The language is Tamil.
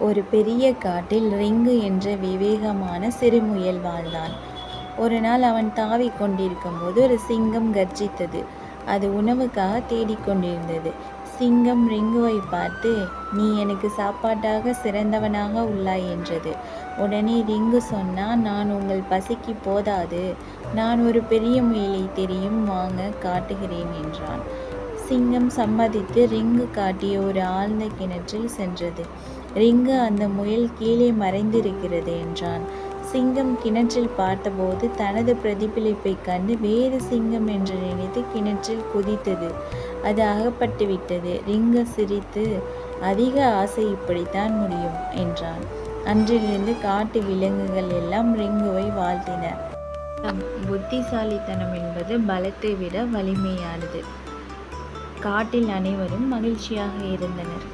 ஒரு பெரிய காட்டில் ரிங்கு என்ற விவேகமான சிறுமுயல் வாழ்ந்தான். ஒரு நாள் அவன் தாவிக் கொண்டிருக்கும்போது ஒரு சிங்கம் கர்ஜித்தது. அது உணவுக்காக தேடிக்கொண்டிருந்தது சிங்கம் ரிங்குவை பார்த்து நீ எனக்கு சாப்பாட்டாக சிறந்தவனாக உள்ளாய் என்றது. உடனே ரிங்கு சொன்னால் நான் உங்கள் பசிக்கு போதாது. நான் ஒரு பெரிய முயலை தெரியும் வாங்க காட்டுகிறேன் என்றான். சிங்கம் சம்மதித்து ரிங்கு காட்டிய ஒரு ஆழ்ந்த கிணற்றில் சென்றது. ரிங்கு அந்த முயல் கீழே மறைந்திருக்கிறது என்றான். சிங்கம் கிணற்றில் பார்த்தபோது தனது பிரதிபலிப்பை கண்டு வேறு சிங்கம் என்று நினைத்து கிணற்றில் குதித்தது. அது அகப்பட்டு விட்டது ரிங்கு சிரித்து அதிக ஆசை இப்படித்தான் முடியும் என்றான். அன்றிலிருந்து காட்டு விலங்குகள் எல்லாம் ரிங்குவை வாழ்த்தின. புத்திசாலித்தனம் என்பது பலத்தை விட வலிமையானது. காட்டில் அனைவரும் மகிழ்ச்சியாக இருந்தனர்.